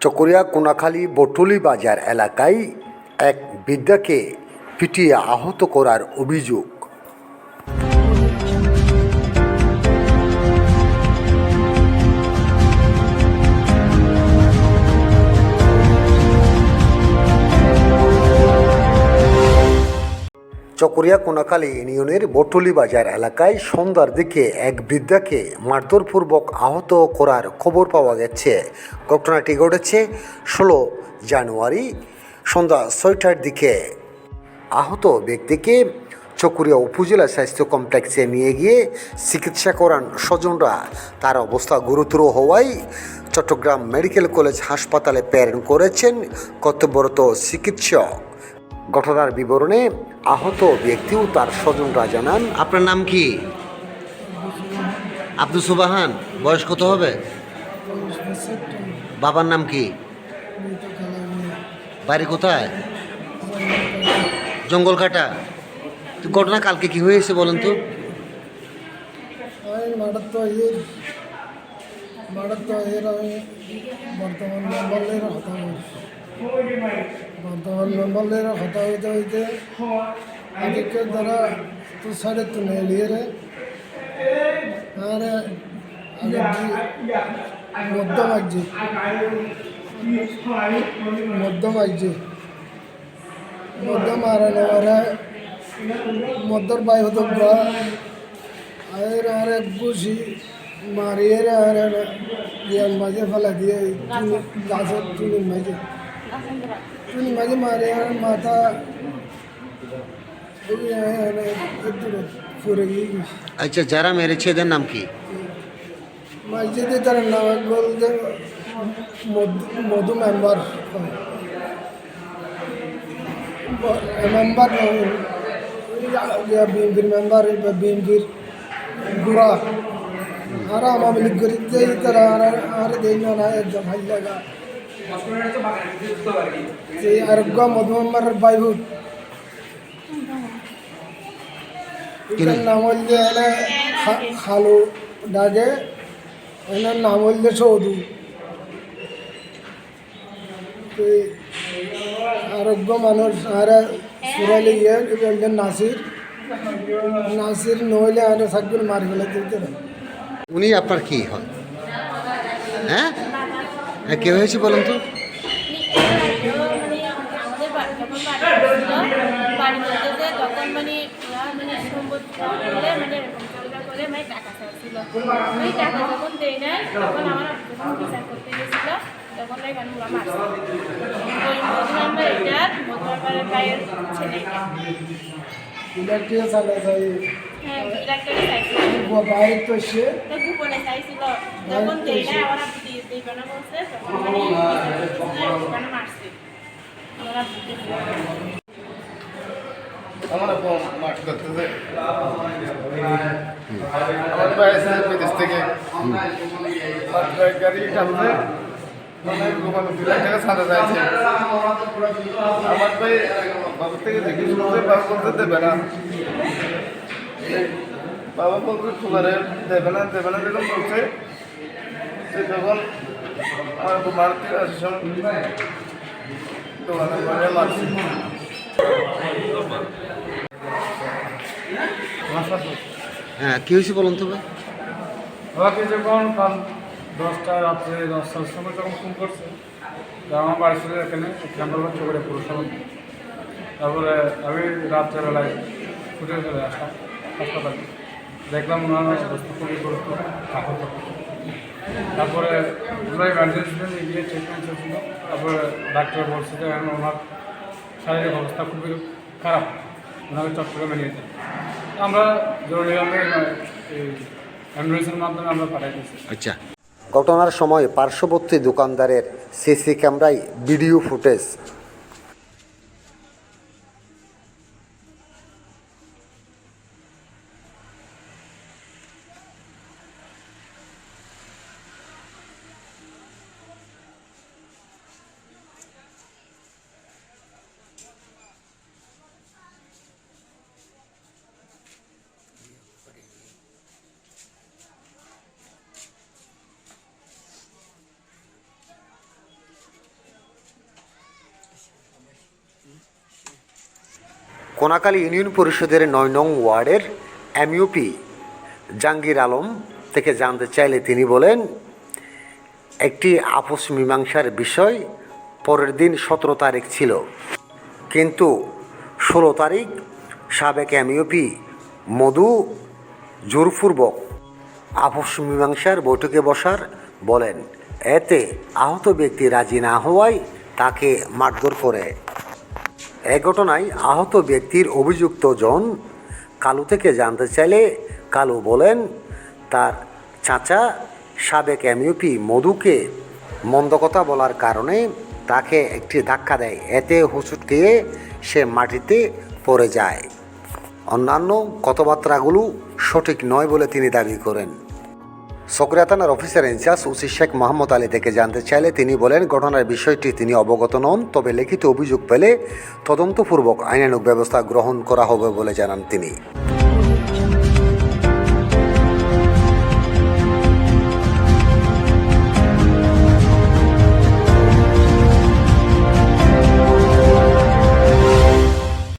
চকরিয়া কোনাখালী বটুলি বাজার এলাকায় এক বৃদ্ধাকে পিটিয়ে আহত করার অভিযোগ। চকরিয়া কোনাখালী ইউনিয়নের বটুলি বাজার এলাকায় সন্ধ্যার দিকে এক বৃদ্ধাকে মারধরপূর্বক আহত করার খবর পাওয়া গেছে। ঘটনাটি ঘটেছে ষোলো জানুয়ারি সন্ধ্যা ছয়টার দিকে। আহত ব্যক্তিকে চকুরিয়া উপজেলা স্বাস্থ্য কমপ্লেক্সে নিয়ে গিয়ে চিকিৎসা করান স্বজনরা। তার অবস্থা গুরুতর হওয়ায় চট্টগ্রাম মেডিকেল কলেজ হাসপাতালে প্রেরণ করেছেন কর্তব্যরত চিকিৎসক। ঘটনার বিবরণে আহত ব্যক্তিও তার স্বজনরা জানান আপনার নাম কি? আব্দুল সুবাহান বয়স কত হবে? বাবার নাম কি? বাড়ি কোথায়? জঙ্গল কাটা ঘটনা কালকে কি হয়েছে বলেন তো? বর্তমান বর্তমান মেম্বারদের কথা হইতে হইতে আদিকের দ্বারা তুষারে তুলে এলিয়ে রে। আর মধ্যম আজ্জি মধ্যম আজ্জি মধ্যম আর মধ্যর বাই হতো আর আর বুঝি, মারিয়ে আর ইয়ার মাঝে ফেলা দিয়ে গাছের চুলির মাঝে চুনি মাঝে মারে আর মাথা এই আরে একটু ফুরে গিয়ে গেছে আচ্ছা যারা মেরেছে এদের নাম কি মসজিদে তার নাম বলতে মধু- মধু মেম্বার মেম্বার বিএনপির মেম্বার বিএনপির গুড়া আর সেই আরোগ্য মধু মেম্বারের বাইহুট এটার নাম হচ্ছে এনে খালু ডাকে এনার নাম হচ্ছে সৌদু আরোগ্য মানুষ আর সুরালি ইয়ে বলছেন নাসির। নাসির নইলে আর সাকবির মারি ফেলে দিতে উনি আপনার কি হ্যাঁ? হ্যাঁ? কে হয়েছে বলুন তো? তখন মানে মানে করে মানে করে মানে টাকা চাইছিল ওই টাকা যখন দেয় নাই তখন আমার যখন বিচার করতে গেছিল তখন ওই এটার ইলেকট্রিক চালা হ্যাঁ চাইছিল তো সে গোপনে চাইছিল যখন আপু দিয়ে দেবে না বলছে তখন মানে করতে মারছে আমার আপু মাঠ করতেছে আমার ভাই আছে বিদেশ থেকে মাঠ গাড়ি টানছে আমার ভাই বাবার থেকে জিজ্ঞেস করছে বাবা বলতে দেবে না বাবা বলছে তোমারে দেবে না দেবে না যখন বলছে সে তখন আমার মারতে আসে সময় দোকানে ঘরে মারছে। হ্যাঁ কি হয়েছে বলুন তো ভাই? আমাকে যখন কাল দশটা রাত্রে দশটার সময় যখন ফোন করছে আমার বাড়ি ছিল এখানে ক্যাম্পাল চোখে পুরসভা তারপরে আমি রাত্রেবেলায় ছুটে চলে আসলাম হাসপাতালে। দেখলাম ওনার অবস্থা খুবই গুরুত্ব আহত তারপরে আমরা ইমার্জেন্সিতে নিয়ে গিয়ে ট্রিটমেন্ট চলছিল তারপরে ডাক্তার বলছে যে এখন ওনার শারীরিক অবস্থা খুবই খারাপ। ওনাকে চট্টগ্রামে নিয়ে যাই আমরা জরুরিভাবে এই অ্যাম্বুলেন্সের মাধ্যমে আমরা পাঠাই দিয়েছি। আচ্ছা। ঘটনার সময় পার্শ্ববর্তী দোকানদারের সিসি ক্যামেরায় ভিডিও ফুটেজ কোনাকালী ইউনিয়ন পরিষদের নয় নং ওয়ার্ডের এমইউপি জাহাঙ্গীর আলম থেকে জানতে চাইলে তিনি বলেন, একটি আপোষ মীমাংসার বিষয় পরের দিন সতেরো তারিখ ছিল। কিন্তু ষোলো তারিখ সাবেক এমইউপি মধু জোরপূর্বক আপোষ মীমাংসার বৈঠকে বসার বলেন। এতে আহত ব্যক্তি রাজি না হওয়ায় তাকে মারধর করে। এ ঘটনায় আহত ব্যক্তির অভিযুক্ত জন কালু থেকে জানতে চাইলে কালু বলেন, তার চাচা সাবেক এমইউপি মধুকে মন্দ কথা বলার কারণে তাকে একটি ধাক্কা দেয়। এতে হুচুট খেয়ে সে মাটিতে পড়ে যায়। অন্যান্য কথাবার্তাগুলো সঠিক নয় বলে তিনি দাবি করেন। সকরিয়া থানার officer in charge OC Sheikh Mohammad Ali থেকে জানতে চাইলে তিনি বলেন, ঘটনার বিষয়টি তিনি অবগত নন, তবে লিখিত অভিযোগ পেলে তদন্তপূর্বক আইনানুগ ব্যবস্থা গ্রহণ করা হবে বলে জানান তিনি।